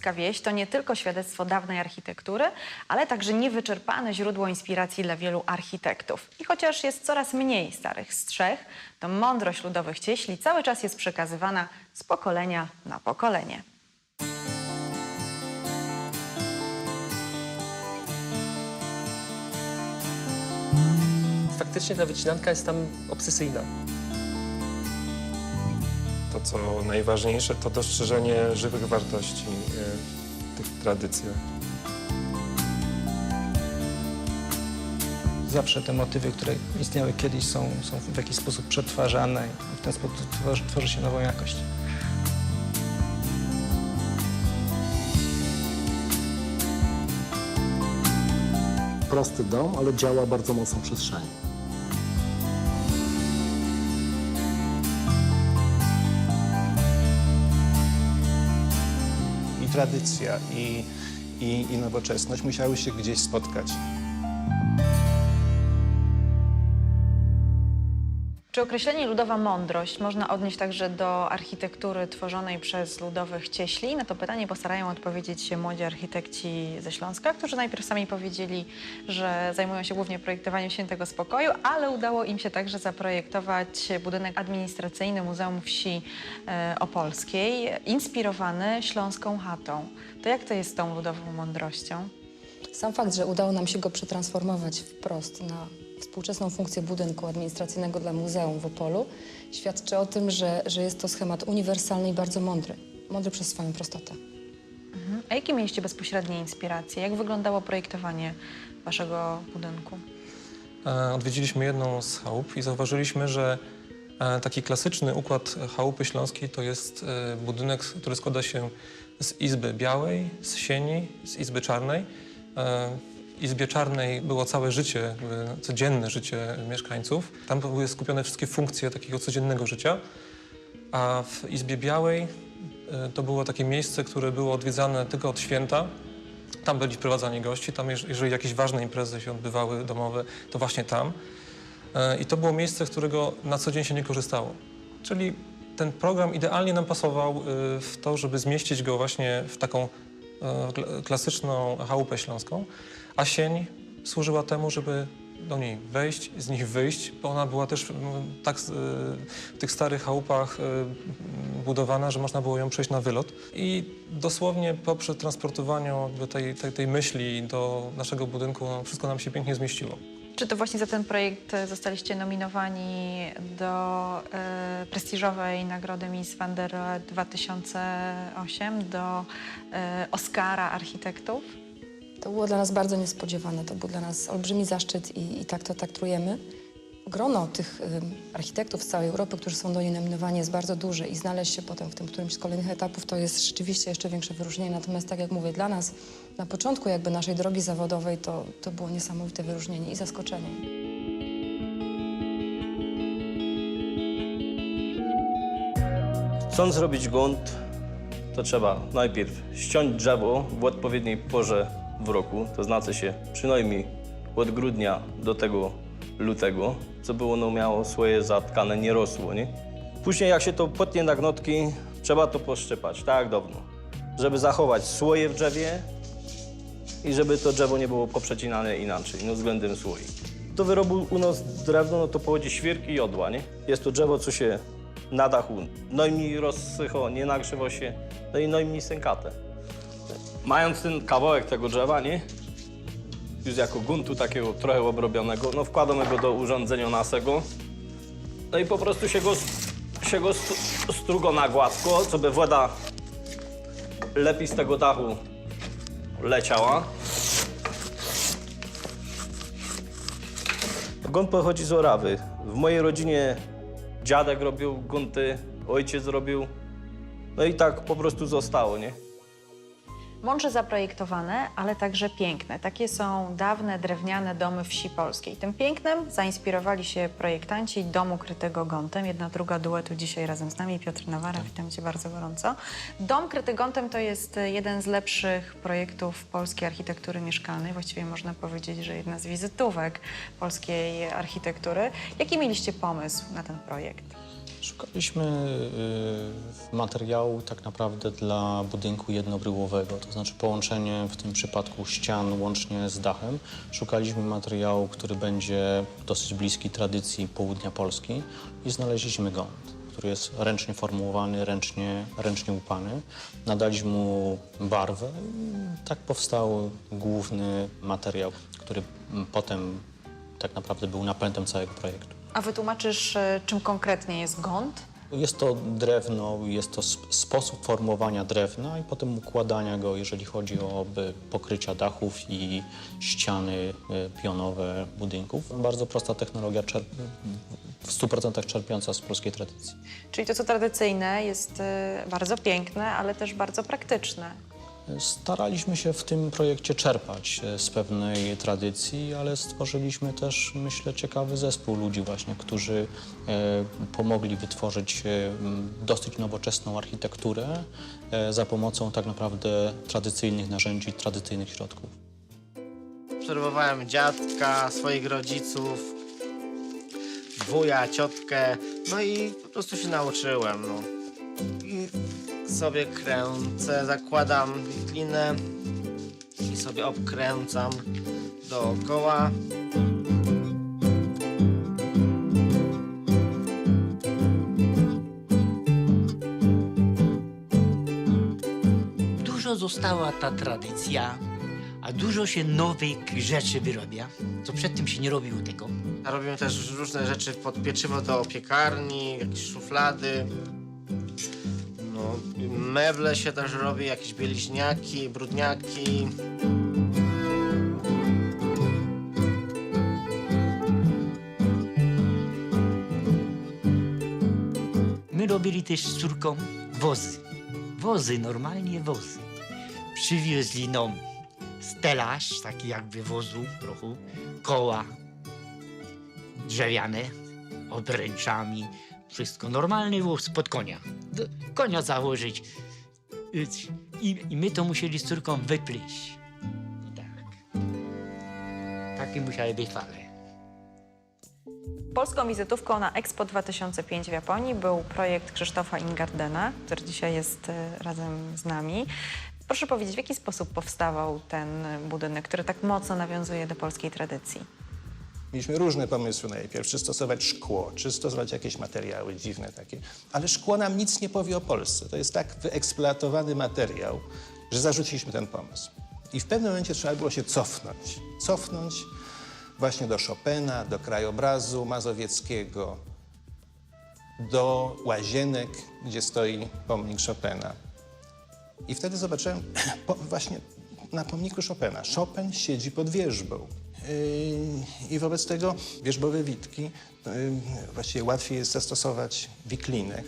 Polska wieś to nie tylko świadectwo dawnej architektury, ale także niewyczerpane źródło inspiracji dla wielu architektów. I chociaż jest coraz mniej starych strzech, to mądrość ludowych cieśli cały czas jest przekazywana z pokolenia na pokolenie. Faktycznie ta wycinanka jest tam obsesyjna. To, co najważniejsze, to dostrzeżenie żywych wartości e, w tych tradycjach. Zawsze te motywy, które istniały kiedyś, są, są w jakiś sposób przetwarzane i w ten sposób tworzy, tworzy się nową jakość. prosty dom, ale działa bardzo mocno przestrzeni. Tradycja, i, i, i nowoczesność musiały się gdzieś spotkać. Czy określenie ludowa mądrość można odnieść także do architektury tworzonej przez ludowych cieśli? Na to pytanie postarają odpowiedzieć się młodzi architekci ze Śląska, którzy najpierw sami powiedzieli, że zajmują się głównie projektowaniem Świętego Spokoju, ale udało im się także zaprojektować budynek administracyjny Muzeum Wsi e, Opolskiej, inspirowany śląską chatą. To jak to jest z tą ludową mądrością? Sam fakt, że udało nam się go przetransformować wprost na współczesną funkcję budynku administracyjnego dla muzeum w Opolu, świadczy o tym, że, że jest to schemat uniwersalny i bardzo mądry. Mądry przez swoją prostotę. A jakie mieliście bezpośrednie inspiracje? Jak wyglądało projektowanie waszego budynku? E, Odwiedziliśmy jedną z chałup i zauważyliśmy, że e, taki klasyczny układ chałupy śląskiej to jest e, budynek, który składa się z izby białej, z sieni, z izby czarnej. E, izbie czarnej było całe życie, codzienne życie mieszkańców. Tam były skupione wszystkie funkcje takiego codziennego życia. A w izbie białej e, to było takie miejsce, które było odwiedzane tylko od święta. Tam byli wprowadzani gości, tam jeż- jeżeli jakieś ważne imprezy się odbywały domowe, to właśnie tam. E, I to było miejsce, z którego na co dzień się nie korzystało. Czyli ten program idealnie nam pasował y, w to, żeby zmieścić go właśnie w taką e, kla- klasyczną chałupę śląską, a sień służyła temu, żeby do niej wejść, z nich wyjść, bo ona była też mm, tak y, w tych starych chałupach y, budowana, że można było ją przejść na wylot. I dosłownie po przetransportowaniu tej, tej, tej myśli do naszego budynku no, wszystko nam się pięknie zmieściło. Czy to właśnie za ten projekt e, zostaliście nominowani do prestiżowej nagrody Miss Van der Rohe 2008, do Oscara architektów? To było dla nas bardzo niespodziewane. To był dla nas olbrzymi zaszczyt i, i tak to traktujemy. Grono tych architektów z całej Europy, którzy są do niej nominowani, jest bardzo duże i znaleźć się potem w tym którymś z kolejnych etapów to jest rzeczywiście jeszcze większe wyróżnienie. Natomiast tak jak mówię, dla nas na początku jakby naszej drogi zawodowej to, to było niesamowite wyróżnienie i zaskoczenie. Chcąc zrobić grunt, to trzeba najpierw ściąć drzewo w odpowiedniej porze w roku, to znaczy się przynajmniej od grudnia do tego lutego, co by ono miało swoje zatkane, nie rosło, nie? Później jak się to potnie na gnotki, trzeba to poszczypać, tak dawno, żeby zachować słoje w drzewie i żeby to drzewo nie było poprzecinane inaczej, no względem słoi. Do wyrobu u nas drewno, no to pochodzi świerk i jodła, nie? Jest to drzewo, co się na dachu najmniej rozsycho, nie nagrzewa się, no i najmniej sękate. Mając ten kawałek tego drzewa, nie? Już jako guntu takiego trochę obrobionego, no wkładamy go do urządzenia naszego. No i po prostu się go, się go strugo na gładko, co by woda lepiej z tego dachu leciała. Grunt pochodzi z Orawy. W mojej rodzinie dziadek robił gunty, ojciec robił. No i tak po prostu zostało, nie? Mądrze zaprojektowane, ale także piękne. Takie są dawne drewniane domy wsi polskiej. Tym pięknem zainspirowali się projektanci domu krytego gątem. Jedna druga duetu dzisiaj razem z nami. Piotr Nawara, witam cię bardzo gorąco. Dom kryty gątem to jest jeden z lepszych projektów polskiej architektury mieszkalnej. Właściwie można powiedzieć, że jedna z wizytówek polskiej architektury. Jaki mieliście pomysł na ten projekt? Szukaliśmy y, materiału tak naprawdę dla budynku jednobryłowego, to znaczy połączenie w tym przypadku ścian łącznie z dachem. Szukaliśmy materiału, który będzie dosyć bliski tradycji południa Polski i znaleźliśmy gąd, który jest ręcznie formułowany, ręcznie, ręcznie łupany. Nadaliśmy mu barwę i tak powstał główny materiał, który potem tak naprawdę był napędem całego projektu. A wytłumaczysz, e, czym konkretnie jest gąd? Jest to drewno, jest to sp- sposób formowania drewna i potem układania go, jeżeli chodzi o pokrycia dachów i ściany y, pionowe budynków. Bardzo prosta technologia, czerp- w 100% czerpiąca z polskiej tradycji. Czyli to, co tradycyjne, jest e, bardzo piękne, ale też bardzo praktyczne. Staraliśmy się w tym projekcie czerpać e, z pewnej tradycji, ale stworzyliśmy też, myślę, ciekawy zespół ludzi właśnie, którzy e, pomogli wytworzyć e, dosyć nowoczesną architekturę za pomocą tak naprawdę tradycyjnych narzędzi, tradycyjnych środków. Obserwowałem dziadka, swoich rodziców, wuja, ciotkę, no i po prostu się nauczyłem. No. I sobie kręcę, zakładam witlinę i sobie obkręcam dookoła. Dużo została ta tradycja, a dużo się nowych rzeczy wyrabia, co przedtem się nie robiło tego. A robimy też różne rzeczy pod pieczywo do piekarni, jakieś szuflady. No, meble się też robi, jakieś bieliźniaki, brudniaki. My robili też z córką wozy. Wozy, normalnie wozy. Przywiozli nam stelaż, taki jakby wozu trochę, koła drzewiane, obręczami, wszystko. Normalny wóz pod konia. Do, konia założyć. I, I my to musieli z córką wypleść. Tak. Takie musiały być fale. Polską wizytówką na Expo 2005 w Japonii był projekt Krzysztofa Ingardena, który dzisiaj jest e, razem z nami. Proszę powiedzieć, w jaki sposób powstawał ten budynek, który tak mocno nawiązuje do polskiej tradycji? Mieliśmy różne pomysły najpierw, czy stosować szkło, czy stosować jakieś materiały dziwne takie. Ale szkło nam nic nie powie o Polsce. To jest tak wyeksploatowany materiał, że zarzuciliśmy ten pomysł. I w pewnym momencie trzeba było się cofnąć. Cofnąć właśnie do Chopina, do krajobrazu mazowieckiego, do łazienek, gdzie stoi pomnik Chopina. I wtedy zobaczyłem po, właśnie na pomniku Chopina. Chopin siedzi pod wierzbą. Yy, I wobec tego wierzbowe witki, yy, właściwie łatwiej jest zastosować wikliny.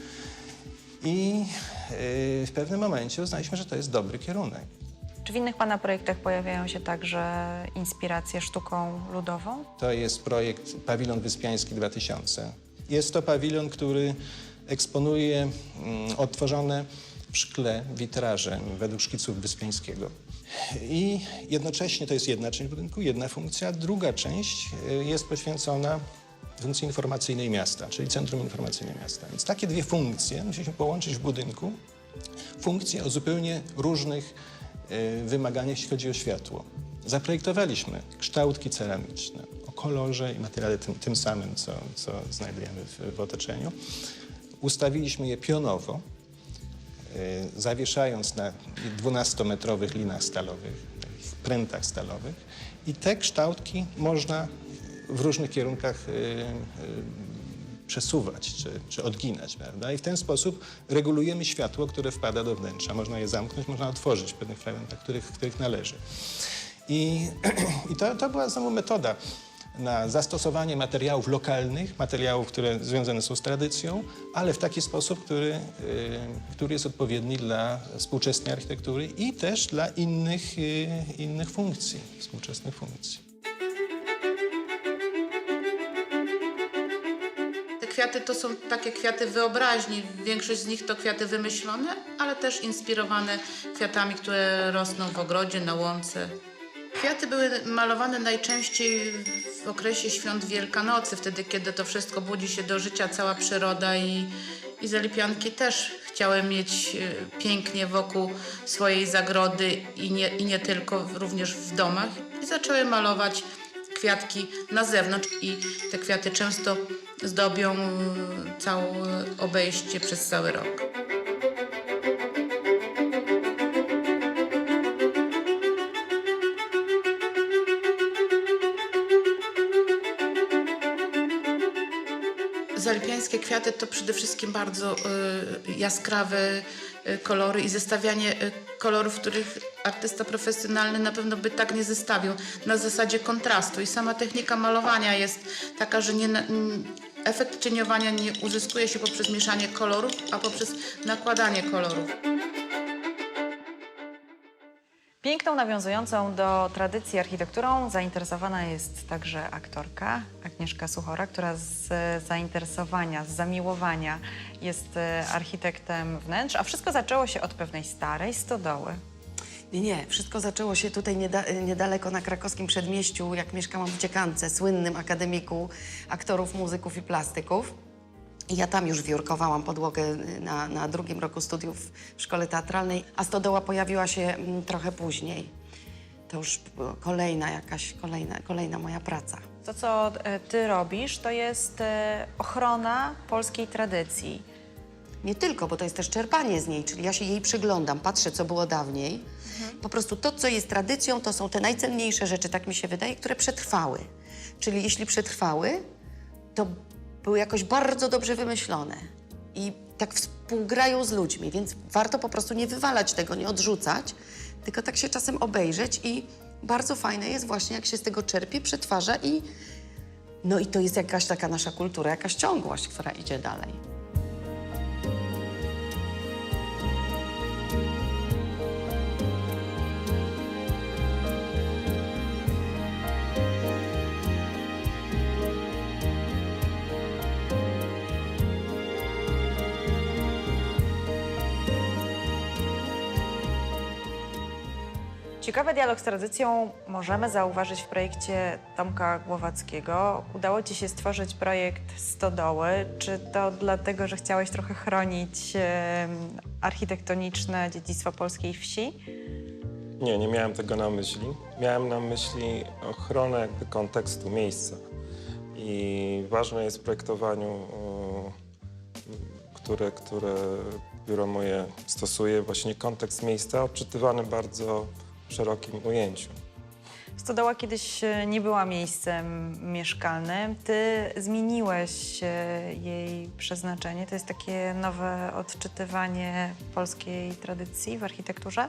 I yy, w pewnym momencie uznaliśmy, że to jest dobry kierunek. Czy w innych Pana projektach pojawiają się także inspiracje sztuką ludową? To jest projekt Pawilon Wyspiański 2000. Jest to pawilon, który eksponuje mm, odtworzone w szkle witraże według szkiców Wyspiańskiego. I jednocześnie to jest jedna część budynku, jedna funkcja. Druga część y, jest poświęcona funkcji informacyjnej miasta, czyli centrum informacyjne miasta. Więc takie dwie funkcje musieliśmy połączyć w budynku. Funkcje o zupełnie różnych y, wymaganiach, jeśli chodzi o światło. Zaprojektowaliśmy kształtki ceramiczne o kolorze i materiale tym, tym samym, co, co znajdujemy w, w otoczeniu. Ustawiliśmy je pionowo, zawieszając na 12-metrowych linach stalowych, prętach stalowych. I te kształtki można w różnych kierunkach y, y, przesuwać czy, czy odginać, prawda? I w ten sposób regulujemy światło, które wpada do wnętrza. Można je zamknąć, można otworzyć w pewnych fragmentach, których, których należy. I, i to, to była znowu metoda na zastosowanie materiałów lokalnych, materiałów, które związane są z tradycją, ale w taki sposób, który, y, który jest odpowiedni dla współczesnej architektury i też dla innych, y, innych funkcji, współczesnych funkcji. Kwiaty to są takie kwiaty wyobraźni. Większość z nich to kwiaty wymyślone, ale też inspirowane kwiatami, które rosną w ogrodzie, na łące. Kwiaty były malowane najczęściej w okresie świąt Wielkanocy, wtedy kiedy to wszystko budzi się do życia, cała przyroda i, i zalipianki też chciały mieć e, pięknie wokół swojej zagrody i nie, i nie tylko, również w domach. I zaczęły malować kwiatki na zewnątrz i te kwiaty często zdobią e, całe obejście przez cały rok. Zalpiańskie kwiaty to przede wszystkim bardzo y, jaskrawe y, kolory i zestawianie y, kolorów, których artysta profesjonalny na pewno by tak nie zestawił na zasadzie kontrastu. I sama technika malowania jest taka, że nie, efekt cieniowania nie uzyskuje się poprzez mieszanie kolorów, a poprzez nakładanie kolorów. Piękną, nawiązującą do tradycji architekturą zainteresowana jest także aktorka Agnieszka Suchora, która z zainteresowania, z zamiłowania jest e, architektem wnętrz, a wszystko zaczęło się od pewnej starej stodoły. Nie. Wszystko zaczęło się tutaj nieda niedaleko na krakowskim przedmieściu, jak mieszkałam w Ciekance, słynnym akademiku aktorów, muzyków i plastyków. I ja tam już wiórkowałam podłogę y, na, na drugim roku studiów w szkole teatralnej, a stodoła pojawiła się mm, trochę później. To już kolejna jakaś, kolejna, kolejna moja praca. To, co e, ty robisz, to jest e, ochrona polskiej tradycji. Nie tylko, bo to jest też czerpanie z niej, czyli ja się jej przyglądam, patrzę, co było dawniej. Po prostu to, co jest tradycją, to są te najcenniejsze rzeczy, tak mi się wydaje, które przetrwały. Czyli jeśli przetrwały, to były jakoś bardzo dobrze wymyślone i tak współgrają z ludźmi, więc warto po prostu nie wywalać tego, nie odrzucać, tylko tak się czasem obejrzeć i bardzo fajne jest właśnie, jak się z tego czerpie, przetwarza i no i to jest jakaś taka nasza kultura, jakaś ciągłość, która idzie dalej. Ciekawy dialog z tradycją możemy zauważyć w projekcie Tomka Głowackiego. Udało ci się stworzyć projekt Stodoły. Czy to dlatego, że chciałeś trochę chronić architektoniczne dziedzictwo polskiej wsi? Nie, nie miałem tego na myśli. Miałem na myśli ochronę jakby kontekstu miejsca. I ważne jest w projektowaniu, o, które, które biuro moje stosuje, właśnie kontekst miejsca odczytywany bardzo w szerokim ujęciu. Stodoła kiedyś e, nie była miejscem mieszkalnym. Ty zmieniłeś e, jej przeznaczenie. To jest takie nowe odczytywanie polskiej tradycji w architekturze?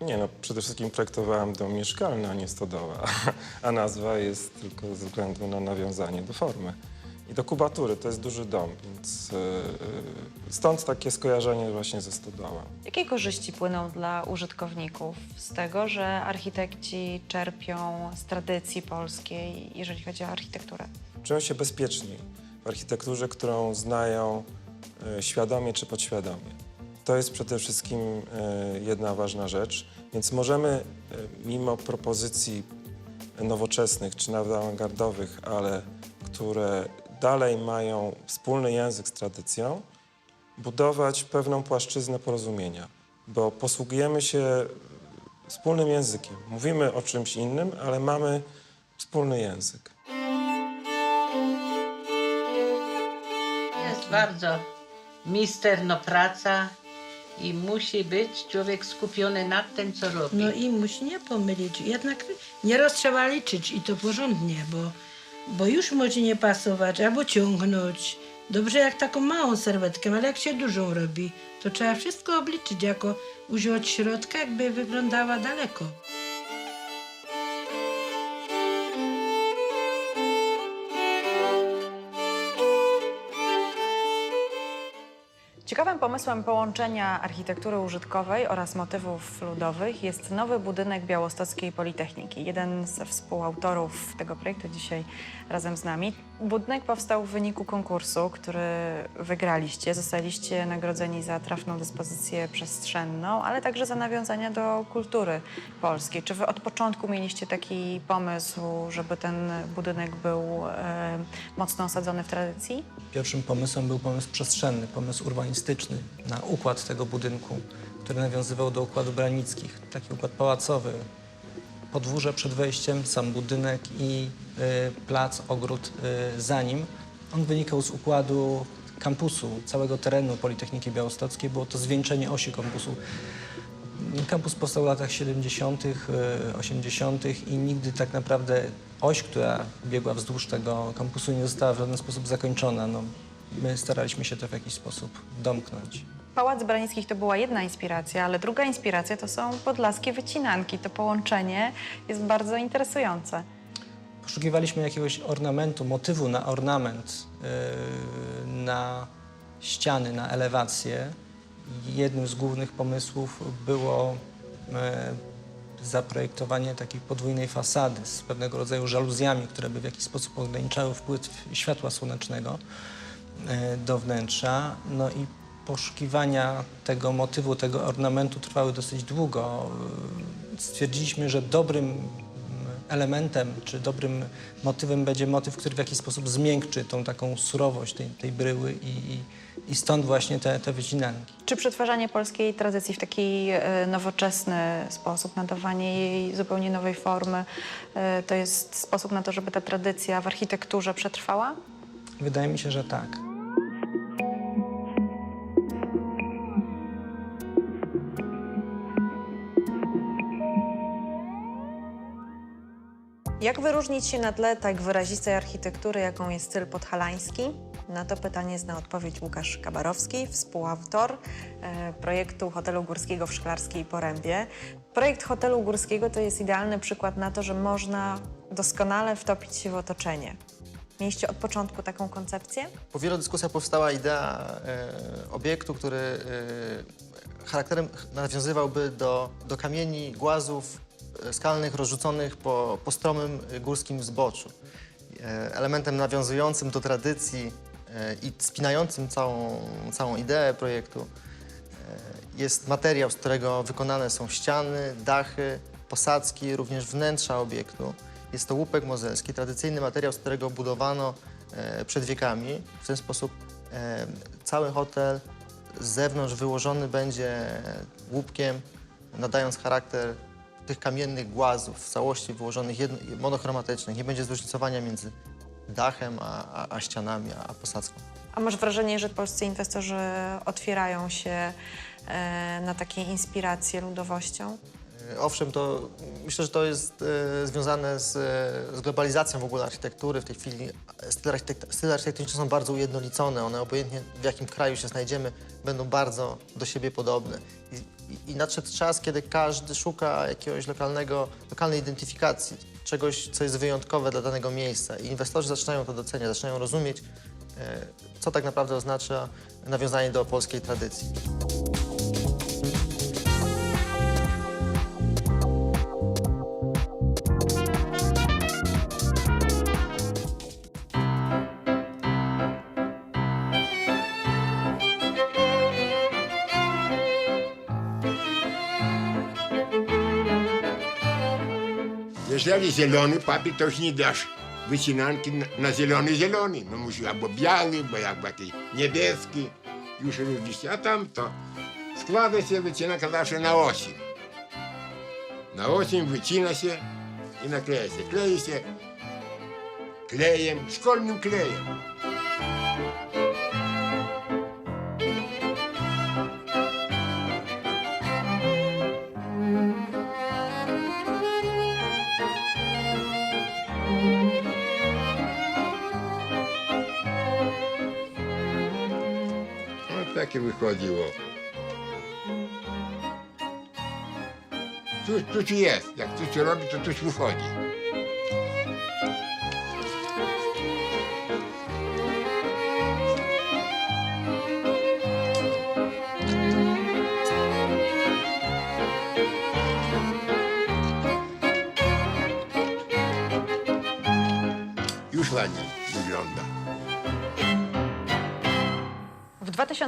Nie no, przede wszystkim projektowałem dom mieszkalny, a nie stodoła, a nazwa jest tylko ze względu na nawiązanie do formy. I do kubatury, to jest duży dom, więc yy, stąd takie skojarzenie właśnie ze stodołą. Jakie korzyści płyną dla użytkowników z tego, że architekci czerpią z tradycji polskiej, jeżeli chodzi o architekturę? Czują się bezpieczniej w architekturze, którą znają e, świadomie czy podświadomie. To jest przede wszystkim e, jedna ważna rzecz, więc możemy e, mimo propozycji nowoczesnych czy nawet awangardowych, ale które dalej mają wspólny język z tradycją, budować pewną płaszczyznę porozumienia, bo posługujemy się wspólnym językiem. Mówimy o czymś innym, ale mamy wspólny język. Jest bardzo misterno praca i musi być człowiek skupiony nad tym, co robi. No i musi nie pomylić. Jednak nieraz trzeba liczyć i to porządnie, bo, bo już może nie pasować albo ciągnąć. Dobrze jak taką małą serwetkę, ale jak się dużą robi, to trzeba wszystko obliczyć, jako od środka, jakby wyglądała daleko. Pomysłem połączenia architektury użytkowej oraz motywów ludowych jest nowy budynek Białostockiej Politechniki. Jeden ze współautorów tego projektu dzisiaj razem z nami. Budynek powstał w wyniku konkursu, który wygraliście. Zostaliście nagrodzeni za trafną dyspozycję przestrzenną, ale także za nawiązania do kultury polskiej. Czy wy od początku mieliście taki pomysł, żeby ten budynek był e, mocno osadzony w tradycji? Pierwszym pomysłem był pomysł przestrzenny, pomysł urbanistyczny na układ tego budynku, który nawiązywał do układu branickich. Taki układ pałacowy, podwórze przed wejściem, sam budynek i y, plac, ogród y, za nim. On wynikał z układu kampusu, całego terenu Politechniki Białostockiej. Było to zwieńczenie osi kampusu. Kampus powstał w latach 70., y, 80. i nigdy tak naprawdę oś, która biegła wzdłuż tego kampusu nie została w żaden sposób zakończona. No, my staraliśmy się to w jakiś sposób domknąć. Pałac Branickich to była jedna inspiracja, ale druga inspiracja to są podlaskie wycinanki. To połączenie jest bardzo interesujące. Poszukiwaliśmy jakiegoś ornamentu, motywu na ornament, yy, na ściany, na elewację. Jednym z głównych pomysłów było yy, zaprojektowanie takiej podwójnej fasady z pewnego rodzaju żaluzjami, które by w jakiś sposób ograniczały wpływ światła słonecznego yy, do wnętrza. No i poszukiwania tego motywu, tego ornamentu trwały dosyć długo. Stwierdziliśmy, że dobrym elementem czy dobrym motywem będzie motyw, który w jakiś sposób zmiękczy tą taką surowość tej, tej bryły i, i, i stąd właśnie te, te wycinanki. Czy przetwarzanie polskiej tradycji w taki e, nowoczesny sposób, nadawanie jej zupełnie nowej formy, e, to jest sposób na to, żeby ta tradycja w architekturze przetrwała? Wydaje mi się, że tak. Jak wyróżnić się na tle tak wyrazistej architektury, jaką jest styl podhalański? Na to pytanie zna odpowiedź Łukasz Kabarowski, współautor e, projektu hotelu górskiego w Szklarskiej Porębie. Projekt hotelu górskiego to jest idealny przykład na to, że można doskonale wtopić się w otoczenie. Mieliście od początku taką koncepcję? Po wielu dyskusjach powstała idea e, obiektu, który e, charakterem nawiązywałby do, do kamieni, głazów skalnych rozrzuconych po, po stromym górskim zboczu. E, elementem nawiązującym do tradycji e, i spinającym całą, całą ideę projektu e, jest materiał, z którego wykonane są ściany, dachy, posadzki, również wnętrza obiektu. Jest to łupek mozelski, tradycyjny materiał, z którego budowano przed wiekami. W ten sposób cały hotel z zewnątrz wyłożony będzie łupkiem, nadając charakter tych kamiennych głazów w całości wyłożonych jedno, monochromatycznych. Nie będzie zróżnicowania między dachem a, a, a ścianami, a, a posadzką. A masz wrażenie, że polscy inwestorzy otwierają się e, na takie inspiracje ludowością? Owszem, to myślę, że to jest e, związane z, e, z globalizacją w ogóle architektury. W tej chwili style, architek style architektoniczne są bardzo ujednolicone. One obojętnie w jakim kraju się znajdziemy, będą bardzo do siebie podobne. I, i, i nadszedł czas, kiedy każdy szuka jakiegoś lokalnego, lokalnej identyfikacji, czegoś, co jest wyjątkowe dla danego miejsca. I inwestorzy zaczynają to doceniać, zaczynają rozumieć, e, co tak naprawdę oznacza nawiązanie do polskiej tradycji. Jeżeli zielony papier, to już nie dasz wycinanki na, na zielony, zielony. No musi albo biały, bo jakby jakiś niebieski, już różni się. A tam to składa się wycinanka zawsze na osiem. Na osiem wycina się i nakleja takie wychodziło. Coś, coś jest. Jak coś robi, to coś wychodzi.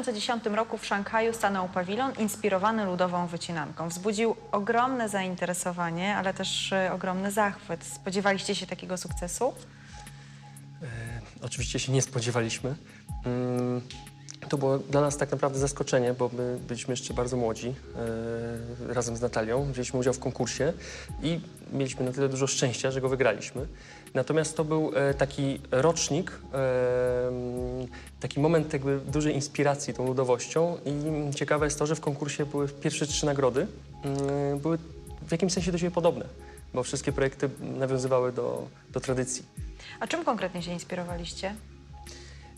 2010 roku w Szanghaju stanął pawilon inspirowany ludową wycinanką. Wzbudził ogromne zainteresowanie, ale też e, ogromny zachwyt. Spodziewaliście się takiego sukcesu? Oczywiście się nie spodziewaliśmy. Mm, To było dla nas tak naprawdę zaskoczenie, bo my byliśmy jeszcze bardzo młodzi e, razem z Natalią. Wzięliśmy udział w konkursie i mieliśmy na tyle dużo szczęścia, że go wygraliśmy. Natomiast to był e, taki rocznik, e, taki moment jakby dużej inspiracji tą ludowością i ciekawe jest to, że w konkursie były pierwsze trzy nagrody, mm, były w jakimś sensie do siebie podobne, bo wszystkie projekty nawiązywały do, do tradycji. A czym konkretnie się inspirowaliście?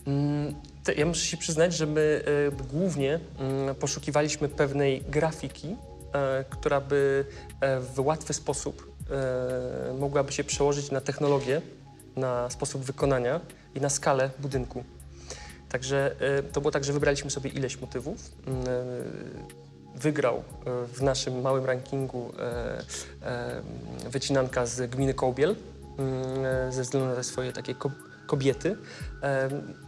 Mm, to Ja muszę się przyznać, że my e, głównie mm, poszukiwaliśmy pewnej grafiki, e, która by e, w łatwy sposób mogłaby się przełożyć na technologię, na sposób wykonania i na skalę budynku. Także to było tak, że wybraliśmy sobie ileś motywów. Mm, Wygrał w naszym małym rankingu wycinanka z gminy Kołbiel mm, ze względu na te swoje takie kobiety.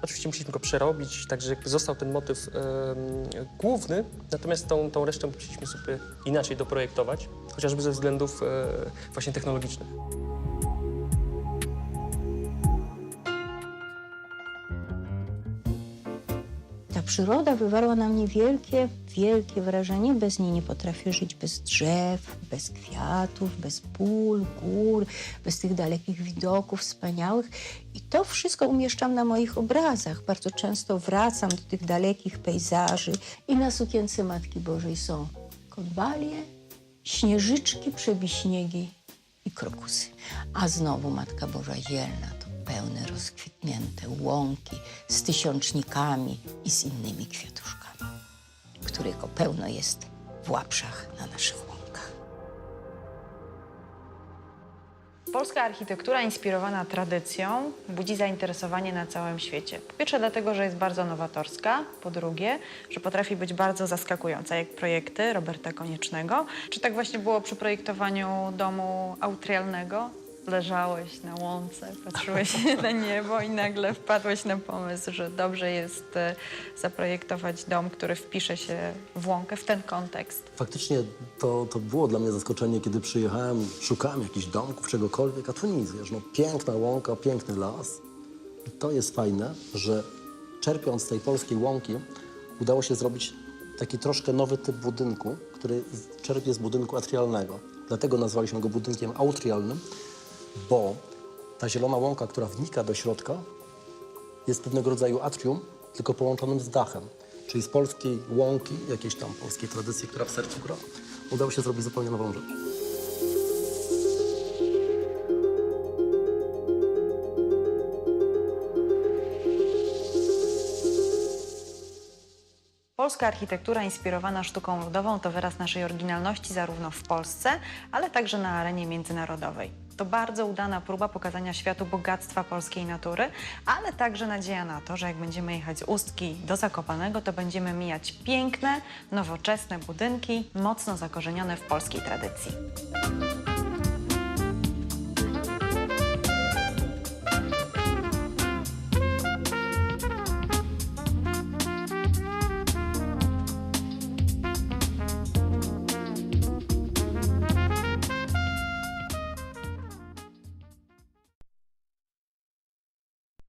Oczywiście musieliśmy go przerobić, także został ten motyw główny, natomiast tą, tą resztę musieliśmy sobie inaczej doprojektować, chociażby ze względów e, właśnie technologicznych. Przyroda wywarła na mnie wielkie, wielkie wrażenie. Bez niej nie potrafię żyć, bez drzew, bez kwiatów, bez pól, gór, bez tych dalekich widoków wspaniałych. I to wszystko umieszczam na moich obrazach. Bardzo często wracam do tych dalekich pejzaży. I na sukience Matki Bożej są konwalie, śnieżyczki, przebiśniegi i krokusy. A znowu Matka Boża Zielna pełne, rozkwitnięte łąki z tysiącznikami i z innymi kwiatuszkami, których o pełno jest w łapszach na naszych łąkach. Polska architektura inspirowana tradycją budzi zainteresowanie na całym świecie. Po pierwsze dlatego, że jest bardzo nowatorska, po drugie, że potrafi być bardzo zaskakująca, jak projekty Roberta Koniecznego. Czy tak właśnie było przy projektowaniu domu austrialnego? Leżałeś na łące, patrzyłeś na niebo i nagle wpadłeś na pomysł, że dobrze jest e, zaprojektować dom, który wpisze się w łąkę, w ten kontekst. Faktycznie to, to było dla mnie zaskoczenie, kiedy przyjechałem, szukałem jakichś domków, czegokolwiek, a tu nic, wiesz, no piękna łąka, piękny las. I to jest fajne, że czerpiąc z tej polskiej łąki, udało się zrobić taki troszkę nowy typ budynku, który czerpie z budynku atrialnego. Dlatego nazwaliśmy go budynkiem autrialnym, bo ta zielona łąka, która wnika do środka, jest pewnego rodzaju atrium, tylko połączonym z dachem. Czyli z polskiej łąki, jakiejś tam polskiej tradycji, która w sercu gra, udało się zrobić zupełnie nową rzecz. Polska architektura inspirowana sztuką ludową to wyraz naszej oryginalności zarówno w Polsce, ale także na arenie międzynarodowej. To bardzo udana próba pokazania światu bogactwa polskiej natury, ale także nadzieja na to, że jak będziemy jechać z Ustki do Zakopanego, to będziemy mijać piękne, nowoczesne budynki, mocno zakorzenione w polskiej tradycji.